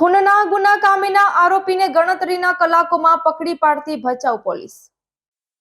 ભચાઉમાં ગુના કામેના આરોપીને ગણતરીના કલાકોમાં પકડી પાડતી ભચાઉ પોલીસ.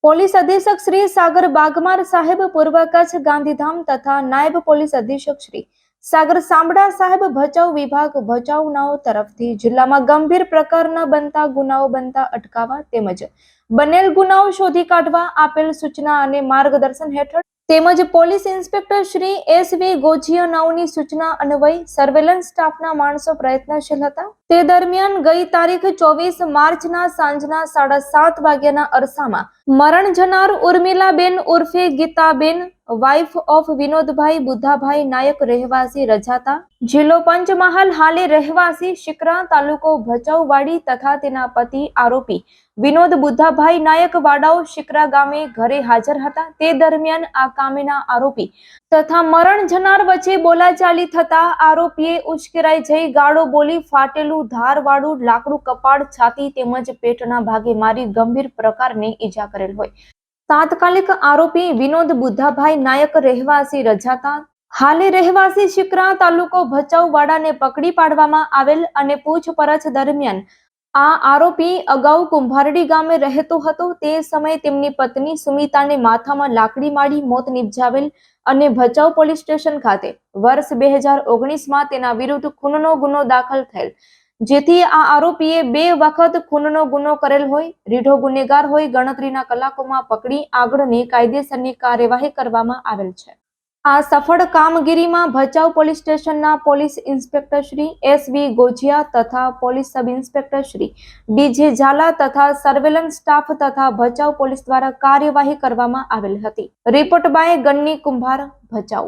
પોલીસ અધિક્ષક શ્રી સાગર બાગમાર સાહેબ પૂર્વ કચ્છ ગાંધીધામ તથા નાયબ પોલીસ અધિક્ષક શ્રી સાગર સાંબડા સાહેબ ભચાઉ વિભાગ ભચાઉનાઓ તરફથી જિલ્લામાં ગંભીર પ્રકારના બનતા ગુનાઓ બનતા અટકાવવા તેમજ બનેલ ગુનાઓ શોધી કાઢવા આપેલ સૂચના અને માર્ગદર્શન હેઠળ તેમજ police inspector Shri S V ગોજિયાનાઓની સૂચના અન્વયે સર્વેલન્સ સ્ટાફના માણસો પ્રયત્નશીલ હતા. તે દરમિયાન ગઈ તારીખ ચોવીસ માર્ચના સાંજના સાડા સાત વાગ્યાના અરસામાં મરણ જનાર ઉર્મિલાબેન ઉર્ફે ગીતાબેન વાઇફ ઓફ વિનોદભાઈ બુદ્ધાભાઈ નાયક રહેવાસી રજાતા. જિલ્લો પંચમહાલ હાલે રહેવાસી શિકરા તાલુકો ભચાઉવાડી તથા તેના પતિ આરોપી. વિનોદ બુદ્ધાભાઈ નાયક વાડાઓ શિકરા ગામે ઘરે હાજર હતા. તે દરમિયાન આ કામેના આરોપી તથા મરણ જનાર વચ્ચે બોલાચાલી થતા આરોપીએ ઉશ્કેરાઈ જઈ ગાળો બોલી ફાટેલું ધારવાળું લાકડું કપાળ છાતી તેમજ પેટના ભાગે મારી ગંભીર પ્રકારની ઈજા કરેલ હોય. તાત્કાલિક આરોપી વિનોદ બુદ્ધાભાઈ નાયક રહેવાસી રજાતા. હાલે રહેવાસી શિકરા તાલુકો ભચાઉવાડાને પકડી પાડવામાં આવેલ અને પૂછપરછ દરમિયાન આ આરોપી અગાઉ કુંભારડી ગામે રહેતો હતો. તે સમયે તેમની પત્ની સુમિતાને માથામાં લાકડી મારી મોત નિપજાવેલ અને ભચાઉ પોલીસ સ્ટેશન ખાતે વર્ષ બે હજાર ઓગણીસમાં તેના વિરુદ્ધ ખૂનનો ગુનો દાખલ થયેલ. જેથી આ આરોપીએ બે વખત ખૂનનો ગુનો કરેલ હોય, રીઢો ગુનેગાર હોય, ગણતરીના કલાકોમાં પકડી આગળની કાયદેસરની કાર્યવાહી કરવામાં આવેલ છે. આ સફળ કામગીરીમાં ભચાઉ પોલીસ સ્ટેશનના police inspector Shri S V Gojiya તથા police sub inspector Shri DJ Jhala તથા સર્વેલન્સ સ્ટાફ તથા ભચાઉ પોલીસ દ્વારા કાર્યવાહી કરવામાં આવેલ હતી. રિપોર્ટ બાય ગન્ની કુંભાર, ભચાઉ.